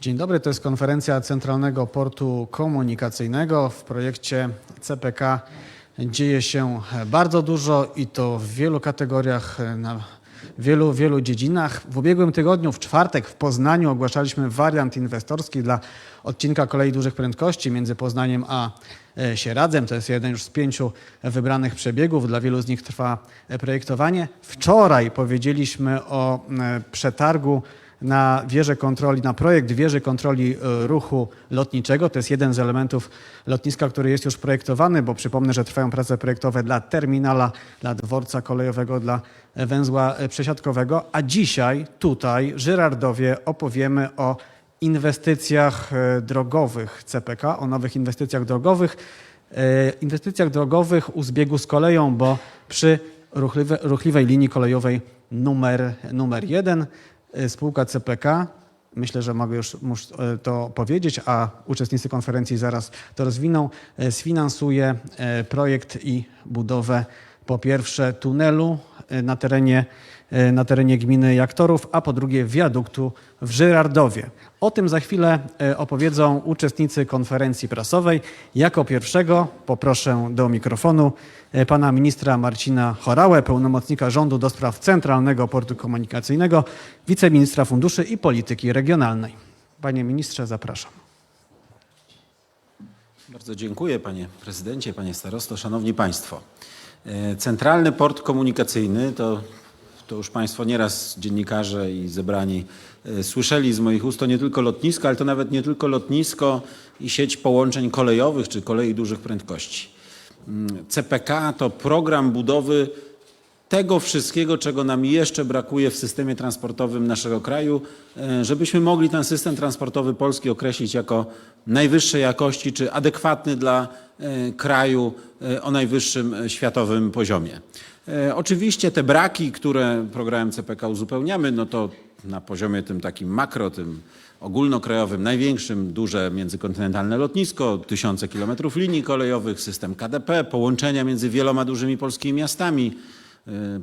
Dzień dobry, to jest konferencja Centralnego Portu Komunikacyjnego. W projekcie CPK dzieje się bardzo dużo i to w wielu kategoriach, na wielu, wielu dziedzinach. W ubiegłym tygodniu, w czwartek w Poznaniu ogłaszaliśmy wariant inwestorski dla odcinka kolei dużych prędkości między Poznaniem a e, Sieradzem. To jest jeden już z pięciu wybranych przebiegów. Dla wielu z nich trwa e, projektowanie. Wczoraj powiedzieliśmy o e, przetargu na wieżę kontroli, na projekt wieży kontroli e, ruchu lotniczego. To jest jeden z elementów lotniska, który jest już projektowany, bo przypomnę, że trwają prace projektowe dla terminala, dla dworca kolejowego, dla węzła e, przesiadkowego. A dzisiaj tutaj, Żyrardowie, opowiemy o inwestycjach e, drogowych CPK, o nowych inwestycjach drogowych. Inwestycjach drogowych u zbiegu z koleją, bo przy ruchliwe, ruchliwej linii kolejowej numer, numer jeden spółka CPK, myślę, że mogę już e, to powiedzieć, a uczestnicy konferencji zaraz to rozwiną, e, sfinansuje projekt i budowę po pierwsze tunelu na terenie, na terenie gminy Jaktorów, a po drugie wiaduktu w Żyrardowie. O tym za chwilę e, opowiedzą uczestnicy konferencji prasowej. Jako pierwszego poproszę do mikrofonu e, pana ministra Marcina Chorałę, pełnomocnika rządu do spraw Centralnego Portu Komunikacyjnego, wiceministra funduszy i polityki regionalnej. Panie ministrze, zapraszam. Bardzo dziękuję panie prezydencie, panie starosto, szanowni państwo. E, Centralny Port Komunikacyjny to, to już państwo nieraz dziennikarze i zebrani e, słyszeli z moich ust, to nie tylko lotnisko, ale to nawet nie tylko lotnisko i sieć połączeń kolejowych czy kolei dużych prędkości. Mm, CPK to program budowy tego wszystkiego, czego nam jeszcze brakuje w systemie transportowym naszego kraju, e, żebyśmy mogli ten system transportowy Polski określić jako najwyższej jakości czy adekwatny dla e, kraju o najwyższym światowym poziomie. E, Oczywiście te braki, które programem CPK uzupełniamy, no to na poziomie tym takim makro, tym ogólnokrajowym, największym, duże międzykontynentalne lotnisko, tysiące kilometrów linii kolejowych, system KDP, połączenia między wieloma dużymi polskimi miastami,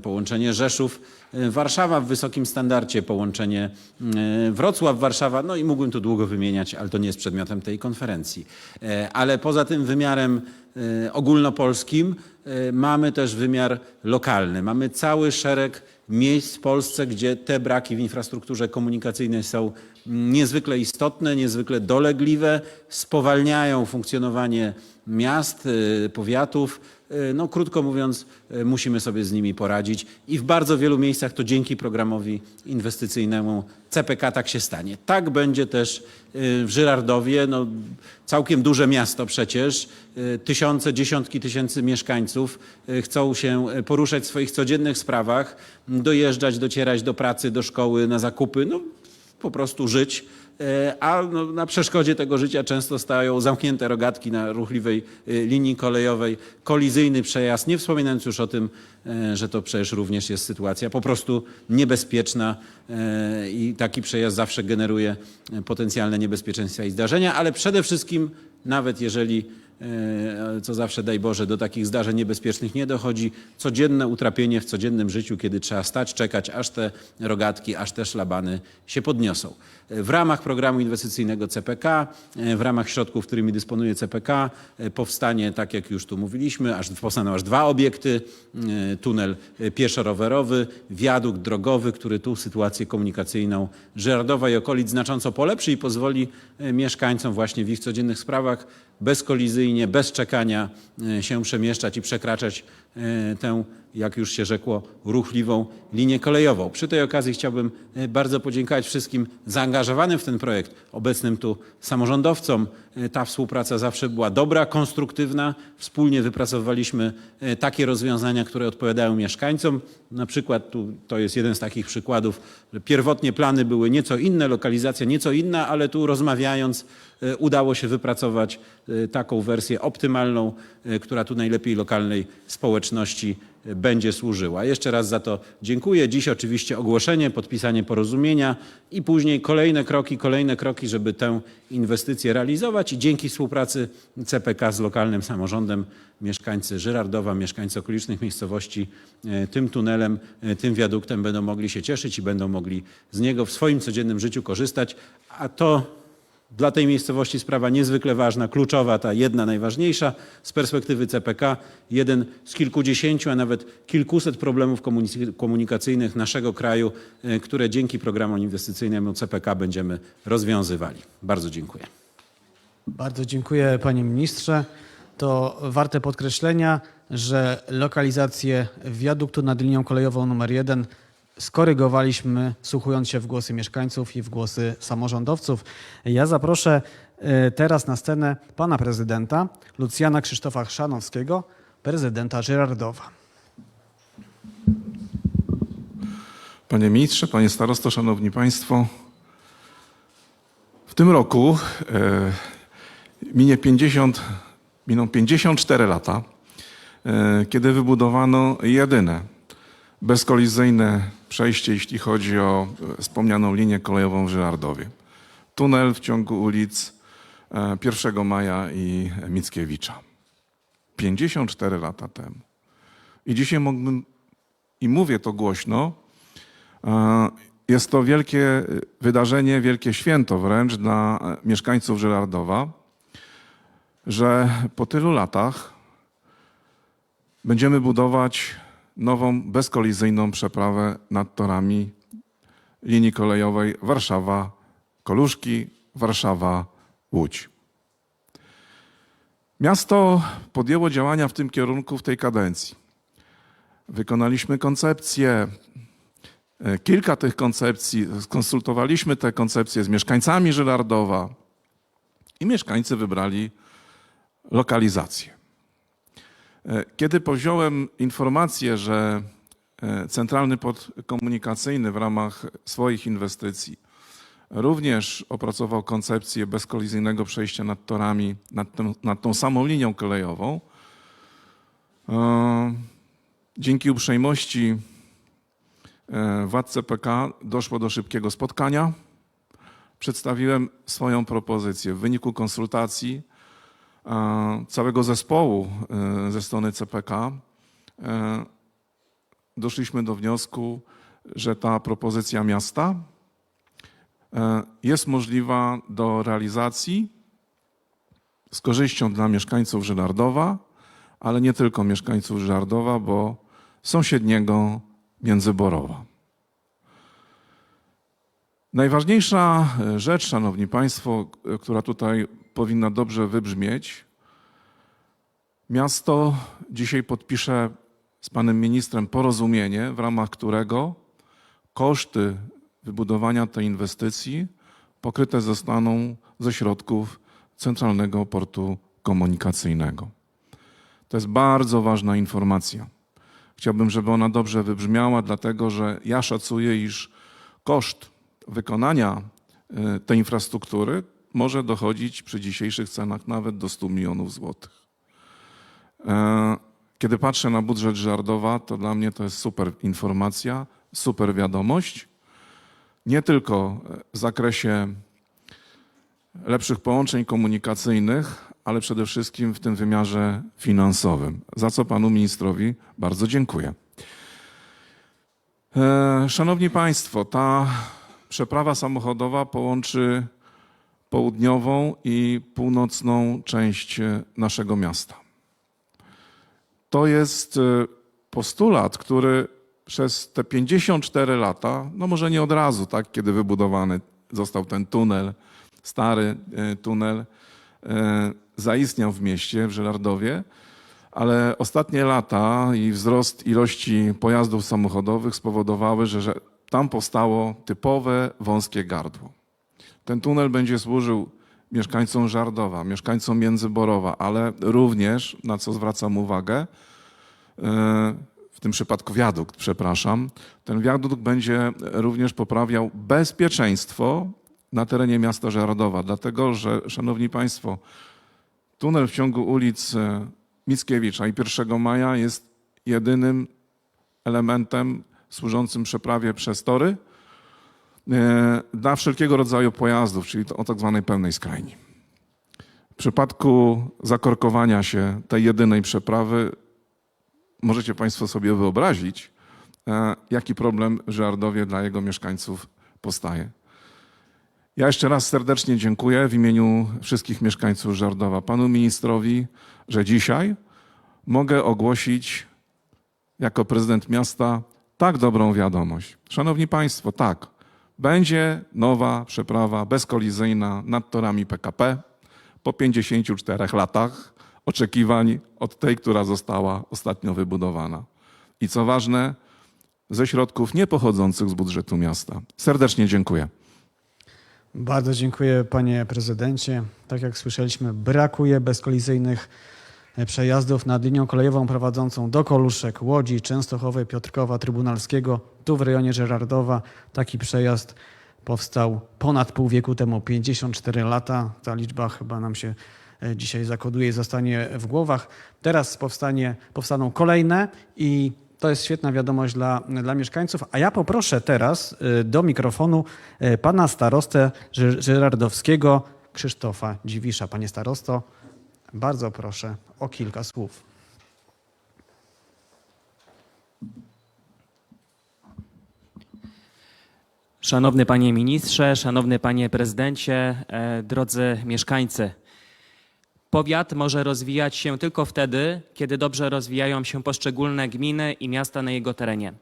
połączenie Rzeszów, e, Warszawa w wysokim standardzie, połączenie e, Wrocław-Warszawa, no i mógłbym tu długo wymieniać, ale to nie jest przedmiotem tej konferencji. Ale poza tym wymiarem ogólnopolskim mamy też wymiar lokalny. Mamy cały szereg miejsc w Polsce, gdzie te braki w infrastrukturze komunikacyjnej są niezwykle istotne, niezwykle dolegliwe, spowalniają funkcjonowanie miast, y, powiatów. Y, No, krótko mówiąc, y, musimy sobie z nimi poradzić i w bardzo wielu miejscach to dzięki programowi inwestycyjnemu CPK tak się stanie. Tak będzie też w Żyrardowie, no, całkiem duże miasto przecież, tysiące, dziesiątki tysięcy mieszkańców chcą się poruszać w swoich codziennych sprawach, dojeżdżać, docierać do pracy, do szkoły, na zakupy, no, po prostu żyć. E, A no, na przeszkodzie tego życia często stają zamknięte rogatki na ruchliwej y, linii kolejowej, kolizyjny przejazd, nie wspominając już o tym, e, że to przecież również jest sytuacja po prostu niebezpieczna e, i taki przejazd zawsze generuje e, potencjalne niebezpieczeństwa i zdarzenia, ale przede wszystkim nawet jeżeli e, co zawsze daj Boże, do takich zdarzeń niebezpiecznych nie dochodzi. Codzienne utrapienie w codziennym życiu, kiedy trzeba stać, czekać, aż te rogatki, aż te szlabany się podniosą. E, W ramach programu inwestycyjnego CPK, e, w ramach środków, którymi dysponuje CPK, e, powstanie, tak jak już tu mówiliśmy, aż, powstaną aż dwa obiekty, e, tunel e, pieszo-rowerowy, wiadukt drogowy, który tu sytuację komunikacyjną Żerardowa i okolic znacząco polepszy i pozwoli e, mieszkańcom właśnie w ich codziennych sprawach bezkolizyjnie, bez czekania e, się przemieszczać i przekraczać e, tę, jak już się rzekło, ruchliwą linię kolejową. Przy tej okazji chciałbym e, bardzo podziękować wszystkim zaangażowanym w ten projekt, obecnym tu samorządowcom. E, Ta współpraca zawsze była dobra, konstruktywna. Wspólnie wypracowaliśmy e, takie rozwiązania, które odpowiadają mieszkańcom. Na przykład tu, to jest jeden z takich przykładów, że pierwotnie plany były nieco inne, lokalizacja nieco inna, ale tu rozmawiając udało się wypracować taką wersję optymalną, która tu najlepiej lokalnej społeczności będzie służyła. Jeszcze raz za to dziękuję. Dziś oczywiście ogłoszenie, podpisanie porozumienia i później kolejne kroki, kolejne kroki, żeby tę inwestycję realizować i dzięki współpracy CPK z lokalnym samorządem mieszkańcy Żyrardowa, mieszkańcy okolicznych miejscowości e, tym tunelem, e, tym wiaduktem będą mogli się cieszyć i będą mogli z niego w swoim codziennym życiu korzystać, a to Dla tej miejscowości sprawa niezwykle ważna, kluczowa, ta jedna najważniejsza z perspektywy CPK, jeden z kilkudziesięciu, a nawet kilkuset problemów komunikacyjnych naszego kraju, e, które dzięki programom inwestycyjnemu CPK będziemy rozwiązywali. Bardzo dziękuję. Bardzo dziękuję panie ministrze. To warte podkreślenia, że lokalizację wiaduktu nad linią kolejową numer 1 skorygowaliśmy, słuchując się w głosy mieszkańców i w głosy samorządowców. Ja zaproszę e, teraz na scenę pana prezydenta Lucjana Krzysztofa Chrzanowskiego, prezydenta Żyrardowa. Panie ministrze, panie starosto, szanowni państwo. W tym roku e, minie 50, miną 54 lata, e, kiedy wybudowano jedyne bezkolizyjne przejście, jeśli chodzi o e, wspomnianą linię kolejową w Żyrardowie. Tunel w ciągu ulic e, 1 Maja i Mickiewicza. 54 lata temu. I dzisiaj mógłbym, i mówię to głośno, E, Jest to wielkie wydarzenie, wielkie święto wręcz dla e, mieszkańców Żyrardowa, że po tylu latach będziemy budować nową, bezkolizyjną przeprawę nad torami linii kolejowej Warszawa-Koluszki, Warszawa-Łódź. Miasto podjęło działania w tym kierunku w tej kadencji. Wykonaliśmy koncepcję, E, Kilka tych koncepcji, skonsultowaliśmy te koncepcje z mieszkańcami Żyrardowa i mieszkańcy wybrali lokalizację. E, Kiedy powziąłem informację, że e, Centralny Port Komunikacyjny w ramach swoich inwestycji również opracował koncepcję bezkolizyjnego przejścia nad torami, nad, tą- nad tą samą linią kolejową, e, dzięki uprzejmości władz CPK doszło do szybkiego spotkania. Przedstawiłem swoją propozycję. W wyniku konsultacji całego zespołu e, ze strony CPK e, doszliśmy do wniosku, że ta propozycja miasta e, jest możliwa do realizacji z korzyścią dla mieszkańców Żyrardowa, ale nie tylko mieszkańców Żyrardowa, bo sąsiedniego Międzyborowa. Najważniejsza rzecz, Szanowni Państwo, która tutaj powinna dobrze wybrzmieć, miasto dzisiaj podpisze z panem ministrem porozumienie, w ramach którego koszty wybudowania tej inwestycji pokryte zostaną ze środków Centralnego Portu Komunikacyjnego. To jest bardzo ważna informacja. Chciałbym, żeby ona dobrze wybrzmiała, dlatego że ja szacuję, iż koszt wykonania e, tej infrastruktury może dochodzić przy dzisiejszych cenach nawet do 100 milionów złotych. E, Kiedy patrzę na budżet Żardowa, to dla mnie to jest super informacja, super wiadomość. Nie tylko w zakresie lepszych połączeń komunikacyjnych, ale przede wszystkim w tym wymiarze finansowym, za co panu ministrowi bardzo dziękuję. E, Szanowni Państwo, ta przeprawa samochodowa połączy południową i północną część e, naszego miasta. To jest e, postulat, który przez te 54 lata, no może nie od razu, tak, kiedy wybudowany został ten tunel, stary e, tunel, zaistniał w mieście, w Żelardowie, ale ostatnie lata i wzrost ilości pojazdów samochodowych spowodowały, że, że tam powstało typowe wąskie gardło. Ten tunel będzie służył mieszkańcom Żardowa, mieszkańcom Międzyborowa, ale również, na co zwracam uwagę, e, w tym przypadku wiadukt, przepraszam, ten wiadukt będzie również poprawiał bezpieczeństwo na terenie miasta Żardowa, dlatego że, szanowni państwo, tunel w ciągu ulic e, Mickiewicza i 1 Maja jest jedynym elementem służącym przeprawie przez tory. E, dla wszelkiego rodzaju pojazdów, czyli o tak zwanej pełnej skrajni. W przypadku zakorkowania się tej jedynej przeprawy możecie Państwo sobie wyobrazić, e, jaki problem Żardowie dla jego mieszkańców powstaje. Ja jeszcze raz serdecznie dziękuję w imieniu wszystkich mieszkańców Żardowa panu ministrowi, że dzisiaj mogę ogłosić jako prezydent miasta tak dobrą wiadomość. Szanowni Państwo, tak, będzie nowa przeprawa bezkolizyjna nad torami PKP po 54 latach oczekiwań od tej, która została ostatnio wybudowana. I co ważne, ze środków niepochodzących z budżetu miasta. Serdecznie dziękuję. Bardzo dziękuję panie prezydencie. Tak jak słyszeliśmy, brakuje bezkolizyjnych przejazdów nad linią kolejową prowadzącą do Koluszek, Łodzi, Częstochowy, Piotrkowa, Trybunalskiego. Tu w rejonie Żerardowa taki przejazd powstał ponad pół wieku temu, 54 lata. Ta liczba chyba nam się e, dzisiaj zakoduje i zostanie w głowach. Teraz powstanie, powstaną kolejne i to jest świetna wiadomość dla, dla mieszkańców. A ja poproszę teraz y, do mikrofonu y, pana starostę Żyrardowskiego, Krzysztofa Dziwisza. Panie starosto, bardzo proszę o kilka słów. Szanowny panie ministrze, szanowny panie prezydencie, e, drodzy mieszkańcy. Powiat może rozwijać się tylko wtedy, kiedy dobrze rozwijają się poszczególne gminy i miasta na jego terenie.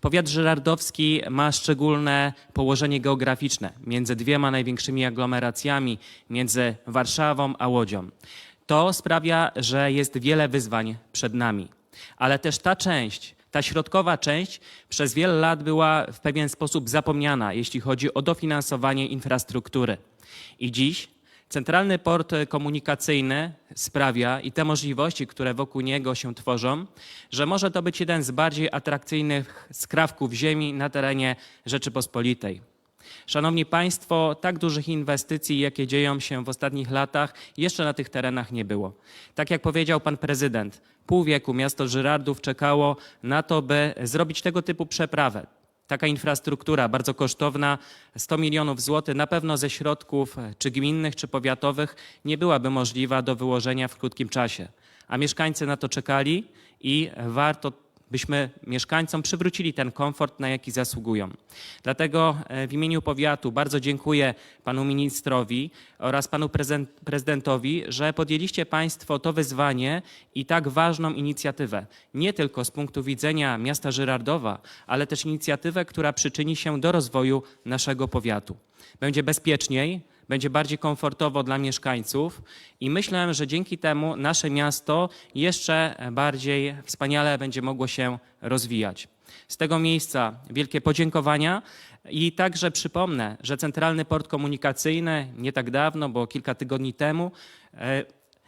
Powiat żyrardowski ma szczególne położenie geograficzne między dwiema największymi aglomeracjami, między Warszawą a Łodzią. To sprawia, że jest wiele wyzwań przed nami. Ale też ta część, ta środkowa część przez wiele lat była w pewien sposób zapomniana, jeśli chodzi o dofinansowanie infrastruktury. I dziś Centralny Port Komunikacyjny sprawia i te możliwości, które wokół niego się tworzą, że może to być jeden z bardziej atrakcyjnych skrawków ziemi na terenie Rzeczypospolitej. Szanowni Państwo, tak dużych inwestycji, jakie dzieją się w ostatnich latach, jeszcze na tych terenach nie było. Tak jak powiedział pan prezydent, pół wieku miasto Żyrardów czekało na to, by zrobić tego typu przeprawę. Taka infrastruktura bardzo kosztowna, 100 milionów złotych, na pewno ze środków czy gminnych, czy powiatowych nie byłaby możliwa do wyłożenia w krótkim czasie. A mieszkańcy na to czekali i warto byśmy mieszkańcom przywrócili ten komfort, na jaki zasługują. Dlatego e, w imieniu powiatu bardzo dziękuję panu ministrowi oraz panu prezydentowi, że podjęliście państwo to wyzwanie i tak ważną inicjatywę. Nie tylko z punktu widzenia miasta Żyrardowa, ale też inicjatywę, która przyczyni się do rozwoju naszego powiatu. Będzie bezpieczniej, będzie bardziej komfortowo dla mieszkańców i myślę, że dzięki temu nasze miasto jeszcze bardziej wspaniale będzie mogło się rozwijać. Z tego miejsca wielkie podziękowania i także przypomnę, że Centralny Port Komunikacyjny nie tak dawno, bo kilka tygodni temu, e,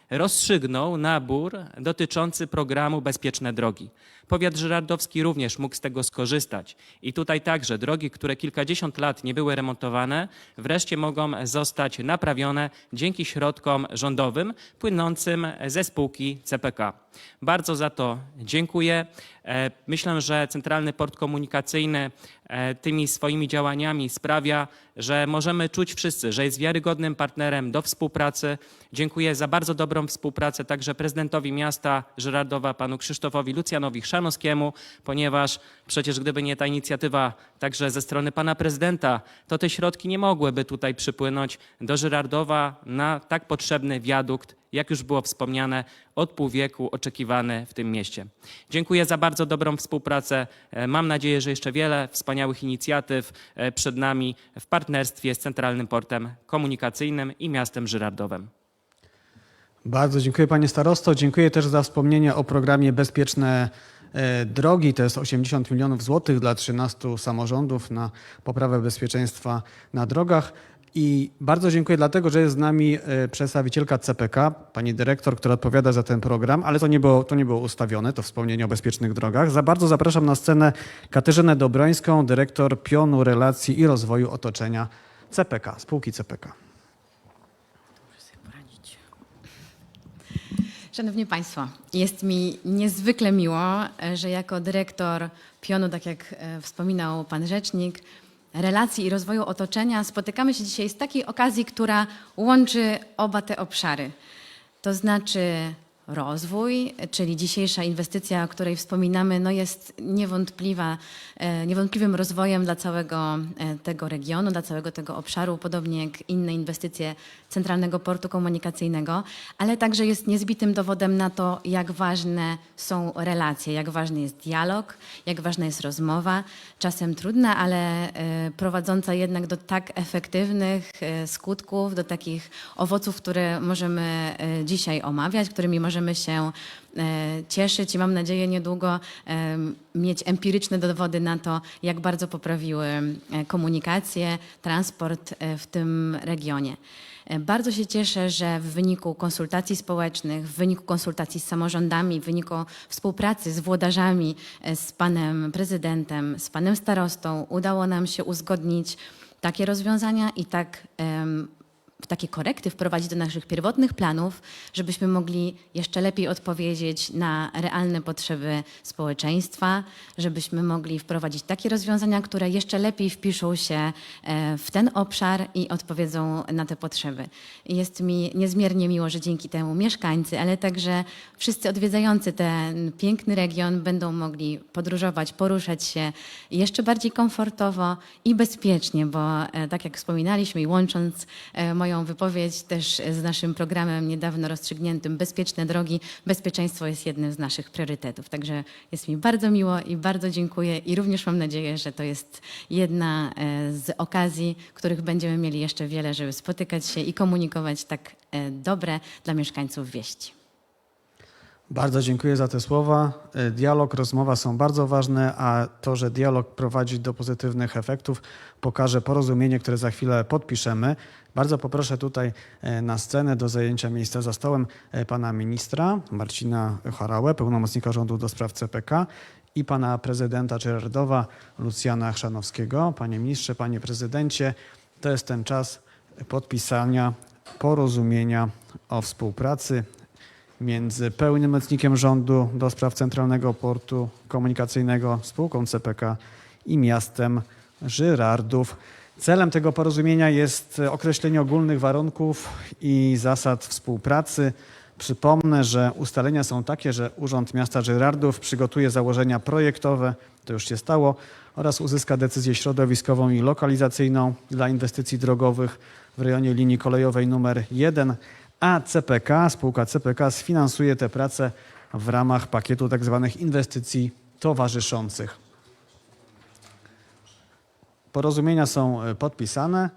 rozstrzygnął nabór dotyczący programu Bezpieczne Drogi. Powiat żyrardowski również mógł z tego skorzystać. I tutaj także drogi, które kilkadziesiąt lat nie były remontowane, wreszcie mogą zostać naprawione dzięki środkom rządowym płynącym ze spółki CPK. Bardzo za to dziękuję. E, Myślę, że Centralny Port Komunikacyjny tymi swoimi działaniami sprawia, że możemy czuć wszyscy, że jest wiarygodnym partnerem do współpracy. Dziękuję za bardzo dobrą współpracę także prezydentowi miasta Żyrardowa, panu Krzysztofowi Lucjanowi Chrzanowskiemu, ponieważ przecież gdyby nie ta inicjatywa także ze strony pana prezydenta, to te środki nie mogłyby tutaj przypłynąć do Żyrardowa na tak potrzebny wiadukt, jak już było wspomniane, od pół wieku oczekiwany w tym mieście. Dziękuję za bardzo dobrą współpracę. E, Mam nadzieję, że jeszcze wiele wspaniałych inicjatyw e, przed nami w partnerstwie z Centralnym Portem Komunikacyjnym i miastem Żyrardowem. Bardzo dziękuję panie starosto. Dziękuję też za wspomnienie o programie Bezpieczne e, Drogi. To jest 80 milionów złotych dla 13 samorządów na poprawę bezpieczeństwa na drogach. I bardzo dziękuję dlatego, że jest z nami e, przedstawicielka CPK, pani dyrektor, która odpowiada za ten program, ale to nie było, to nie było ustawione, to wspomnienie o bezpiecznych drogach. Za bardzo zapraszam na scenę Katarzynę Dobrońską, dyrektor pionu relacji i rozwoju otoczenia CPK, spółki CPK. Szanowni Państwo, jest mi niezwykle miło, e, że jako dyrektor pionu, tak jak e, wspominał Pan Rzecznik, relacji i rozwoju otoczenia spotykamy się dzisiaj z takiej okazji, która łączy oba te obszary. To znaczy rozwój, czyli dzisiejsza inwestycja, o której wspominamy, no jest niewątpliwa, e, niewątpliwym rozwojem dla całego e, tego regionu, dla całego tego obszaru, podobnie jak inne inwestycje Centralnego Portu Komunikacyjnego, ale także jest niezbitym dowodem na to, jak ważne są relacje, jak ważny jest dialog, jak ważna jest rozmowa, czasem trudna, ale e, prowadząca jednak do tak efektywnych skutków, do takich owoców, które możemy dzisiaj omawiać, którymi możemy się e, cieszyć i mam nadzieję niedługo e, mieć empiryczne dowody na to, jak bardzo poprawiły e, komunikację, transport w tym regionie. Bardzo się cieszę, że w wyniku konsultacji społecznych, w wyniku konsultacji z samorządami, w wyniku współpracy z włodarzami, z panem prezydentem, z panem starostą udało nam się uzgodnić takie rozwiązania i tak em, takie korekty wprowadzić do naszych pierwotnych planów, żebyśmy mogli jeszcze lepiej odpowiedzieć na realne potrzeby społeczeństwa, żebyśmy mogli wprowadzić takie rozwiązania, które jeszcze lepiej wpiszą się e, w ten obszar i odpowiedzą na te potrzeby. Jest mi niezmiernie miło, że dzięki temu mieszkańcy, ale także wszyscy odwiedzający ten piękny region będą mogli podróżować, poruszać się jeszcze bardziej komfortowo i bezpiecznie, bo e, tak jak wspominaliśmy i łącząc e, moją wypowiedź też z naszym programem niedawno rozstrzygniętym Bezpieczne Drogi, bezpieczeństwo jest jednym z naszych priorytetów. Także jest mi bardzo miło i bardzo dziękuję i również mam nadzieję, że to jest jedna e, z okazji, których będziemy mieli jeszcze wiele, żeby spotykać się i komunikować tak e, dobre dla mieszkańców wieści. Bardzo dziękuję za te słowa. E, Dialog, rozmowa są bardzo ważne, a to, że dialog prowadzi do pozytywnych efektów, pokaże porozumienie, które za chwilę podpiszemy. Bardzo poproszę tutaj e, na scenę do zajęcia miejsca za stołem e, pana ministra Marcina Harałę, pełnomocnika rządu do spraw CPK i pana prezydenta Czerardowa Lucjana Chrzanowskiego. Panie ministrze, panie prezydencie, to jest ten czas podpisania porozumienia o współpracy między pełnomocnikiem rządu do spraw Centralnego Portu Komunikacyjnego, spółką CPK i miastem Żyrardów. Celem tego porozumienia jest określenie ogólnych warunków i zasad współpracy. Przypomnę, że ustalenia są takie, że Urząd Miasta Żyrardów przygotuje założenia projektowe, to już się stało, oraz uzyska decyzję środowiskową i lokalizacyjną dla inwestycji drogowych w rejonie linii kolejowej numer 1, a CPK, spółka CPK sfinansuje te prace w ramach pakietu tzw. inwestycji towarzyszących. Porozumienia są e, podpisane.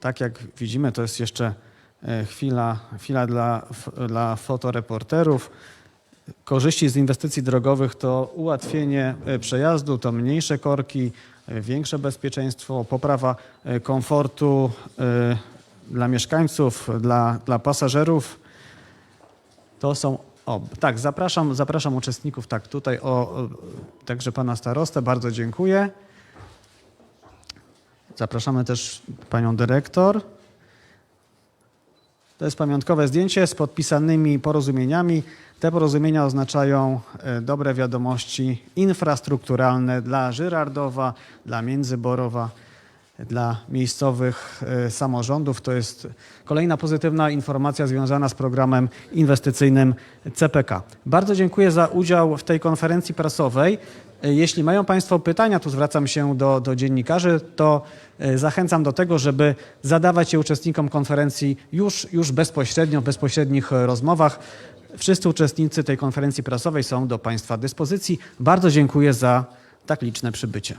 Tak jak widzimy, to jest jeszcze e, chwila, chwila dla, dla fotoreporterów. Korzyści z inwestycji drogowych to ułatwienie e, przejazdu, to mniejsze korki, większe bezpieczeństwo, poprawa komfortu dla mieszkańców, dla, dla pasażerów. To są. O, tak, zapraszam, zapraszam uczestników, tak, tutaj o, także pana starostę, bardzo dziękuję. Zapraszamy też panią dyrektor. To jest pamiątkowe zdjęcie z podpisanymi porozumieniami. Te porozumienia oznaczają e, dobre wiadomości infrastrukturalne dla Żyrardowa, dla Międzyborowa, dla miejscowych e, samorządów. To jest kolejna pozytywna informacja związana z programem inwestycyjnym CPK. Bardzo dziękuję za udział w tej konferencji prasowej. E, Jeśli mają Państwo pytania, tu zwracam się do, do dziennikarzy, to e, zachęcam do tego, żeby zadawać je uczestnikom konferencji już, już bezpośrednio, w bezpośrednich rozmowach. Wszyscy uczestnicy tej konferencji prasowej są do Państwa dyspozycji. Bardzo dziękuję za tak liczne przybycie.